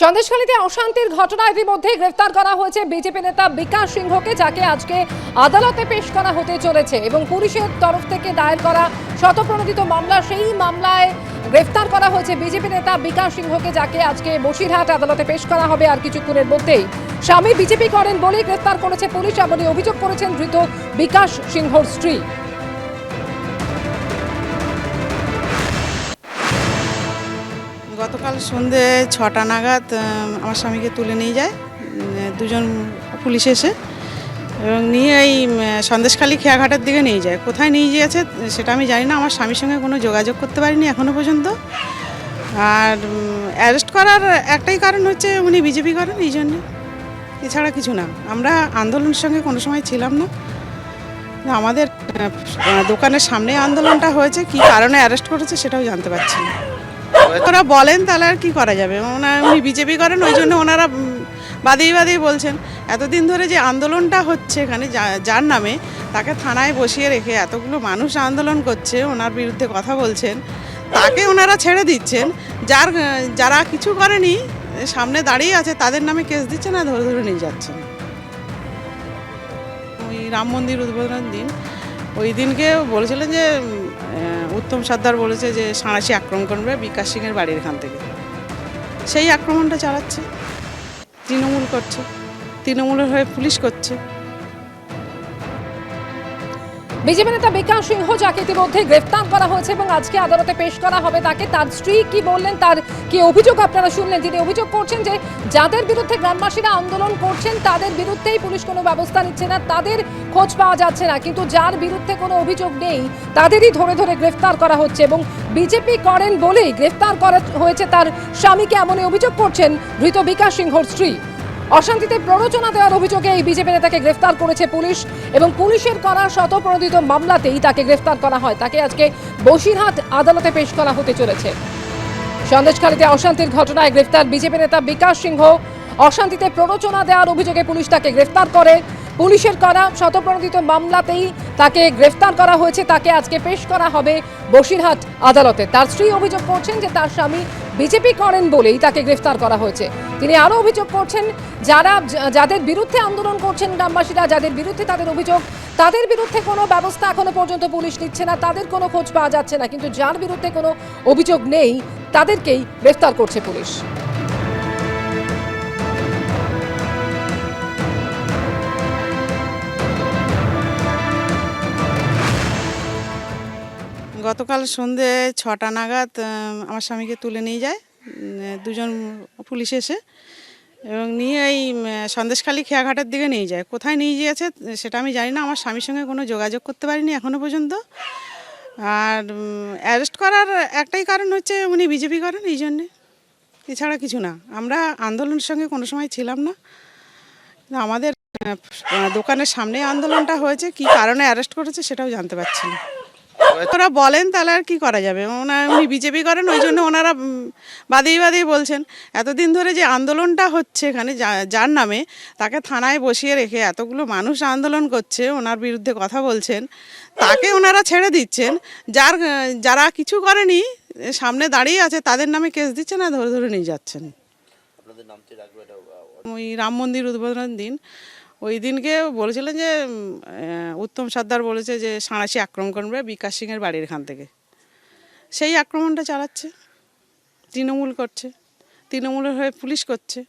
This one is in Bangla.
সন্দেশখালীতে অশান্তির ঘটনা ইতিমধ্যে গ্রেফতার করা হয়েছে বিজেপি নেতা বিকাশ সিংহকে, যাকে আজকে আদালতে পেশ করা হতে চলেছে এবং পুলিশের তরফ থেকে দায়ের করা শতপ্রণোদিত মামলা, সেই মামলায় গ্রেফতার করা হয়েছে বিজেপি নেতা বিকাশ সিংহকে, যাকে আজকে বসিরহাট আদালতে পেশ করা হবে আর কিছুক্ষণের মধ্যেই। স্বামী বিজেপি করেন বলেই গ্রেফতার করেছে পুলিশ, এমনই অভিযোগ করেছেন ধৃত বিকাশ সিংহর স্ত্রী। গতকাল সন্ধে ছটা নাগাদ আমার স্বামীকে তুলে নিয়ে যায় দুজন পুলিশ এসে এবং নিয়ে এই সন্দেশখালী খেয়াঘাটের দিকে নিয়ে যায়। কোথায় নিয়ে গিয়েছে সেটা আমি জানি না আমার স্বামীর সঙ্গে কোনো যোগাযোগ করতে পারিনি এখনও পর্যন্ত। আর অ্যারেস্ট করার একটাই কারণ হচ্ছে উনি বিজেপি করেন এই জন্য। এছাড়া কিছু না। আমরা আন্দোলনের সঙ্গে কোনো সময় ছিলাম না, আমাদের দোকানের সামনে আন্দোলনটা হয়েছে কি কারণে অ্যারেস্ট করেছে সেটাও জানতে পারছি না। ওরা বলেন তাহলে আর কি করা যাবে? ওনারা উনি বিজেপি করেন, ওই জন্য ওনারা বাদেই বাদেই বলছেন। এতদিন ধরে যে আন্দোলনটা হচ্ছে এখানে যার নামে তাকে থানায় বসিয়ে রেখে এতগুলো মানুষ আন্দোলন করছে, ওনার বিরুদ্ধে কথা বলছেন, তাকে ওনারা ছেড়ে দিচ্ছেন। যার, যারা কিছু করেনি, সামনে দাঁড়িয়ে আছে, তাদের নামে কেস দিচ্ছে না, ধরে ধরে নিয়ে যাচ্ছেন ওই রাম মন্দির উদ্বোধনের দিন, ওই দিনকে বলেছিলেন যে উত্তম সর্দার বলেছে যে সাঁড়াশি আক্রমণ করবে বিকাশ সিংয়ের বাড়ির এখান থেকে। সেই আক্রমণটা চালাচ্ছে, তৃণমূল করছে, তৃণমূলের হয়ে পুলিশ করছে। বিজেপি নেতা বিকাশ সিংহ, যাকে ইতিমধ্যে গ্রেফতার করা হয়েছে এবং আজকে আদালতে পেশ করা হবে তাকে, তার স্ত্রী কি বললেন, তার কি অভিযোগ আপনারা শুনলেন? তিনি অভিযোগ করছেন যে যাদের বিরুদ্ধে গ্রামবাসীরা আন্দোলন করছেন, তাদের বিরুদ্ধেই পুলিশ কোনো ব্যবস্থা নিচ্ছে না, তাদের খোঁজ পাওয়া যাচ্ছে না, কিন্তু যার বিরুদ্ধে কোনো অভিযোগ নেই, তাদেরই ধরে ধরে গ্রেফতার করা হচ্ছে এবং বিজেপি করেন বলেই গ্রেফতার করা হয়েছে তার স্বামীকে, এমনই অভিযোগ করছেন ধৃত বিকাশ সিংহর স্ত্রী। অশান্তিতে প্ররোচনা দেওয়ার অভিযোগে এই বিজেপি নেতাকে গ্রেফতার করেছে পুলিশ এবং পুলিশের করা শতপ্রণোদিত মামলাতেই তাকে গ্রেফতার করা হয়। তাকে আজকে বসিরহাট আদালতে পেশ করা হতে চলেছে। সন্দেশখালীতে অশান্তির ঘটনায় গ্রেফতার বিজেপি নেতা বিকাশ সিংহ। অশান্তিতে প্ররোচনা দেওয়ার অভিযোগে পুলিশ তাকে গ্রেফতার করে। পুলিশের করা শতপ্রণোদিত মামলাতেই তাকে গ্রেফতার করা হয়েছে, তাকে আজকে পেশ করা হবে বসিরহাট আদালতে। তার স্ত্রী অভিযোগ করছেন যে তার স্বামী বিজেপি করেন বলেই তাকে গ্রেফতার করা হয়েছে। তিনি আরও অভিযোগ করছেন, যারা যাদের বিরুদ্ধে আন্দোলন করছেন গ্রামবাসীরা, যাদের বিরুদ্ধে তাদের অভিযোগ, তাদের বিরুদ্ধে কোনো ব্যবস্থা এখনও পর্যন্ত পুলিশ নিচ্ছে না, তাদের কোনো খোঁজ পাওয়া যাচ্ছে না, কিন্তু যার বিরুদ্ধে কোনো অভিযোগ নেই, তাদেরকেই গ্রেফতার করছে পুলিশ। গতকাল সন্ধে ছটা নাগাদ আমার স্বামীকে তুলে নিয়ে যায় দুজন পুলিশ এসে এবং নিয়ে এই সন্দেশখালী খেয়াঘাটের দিকে নিয়ে যায়। কোথায় নিয়ে গিয়েছে সেটা আমি জানি না আমার স্বামীর সঙ্গে কোনো যোগাযোগ করতে পারিনি এখনও পর্যন্ত। আর অ্যারেস্ট করার একটাই কারণ হচ্ছে উনি বিজেপি করেন এই জন্যে। এছাড়া কিছু না। আমরা আন্দোলনের সঙ্গে কোনো সময় ছিলাম না, আমাদের দোকানের সামনে আন্দোলনটা হয়েছে কি কারণে অ্যারেস্ট করেছে সেটাও জানতে পারছি না। ওরা বলেন তাহলে আর কি করা যাবে? ওনার উনি বিজেপি করেন ওই জন্য ওনারা বাদেই বাদেই বলছেন। এতদিন ধরে যে আন্দোলনটা হচ্ছে এখানে যার নামে তাকে থানায় বসিয়ে রেখে এতগুলো মানুষ আন্দোলন করছে ওনার বিরুদ্ধে কথা বলছেন তাকে ওনারা ছেড়ে দিচ্ছেন। যার যারা কিছু করেনি সামনে দাঁড়িয়ে আছে তাদের নামে কেস দিচ্ছেন আর ধরে ধরে নিয়ে যাচ্ছেন। ওই রাম মন্দির উদ্বোধনের দিন ওই দিনকে বলেছিলেন যে উত্তম সর্দার বলেছে যে, সাঁড়াশি আক্রমণ করবে বিকাশ সিংয়ের বাড়ির এখান থেকে। সেই আক্রমণটা চালাচ্ছে, তৃণমূল করছে, তৃণমূলের হয়ে পুলিশ করছে।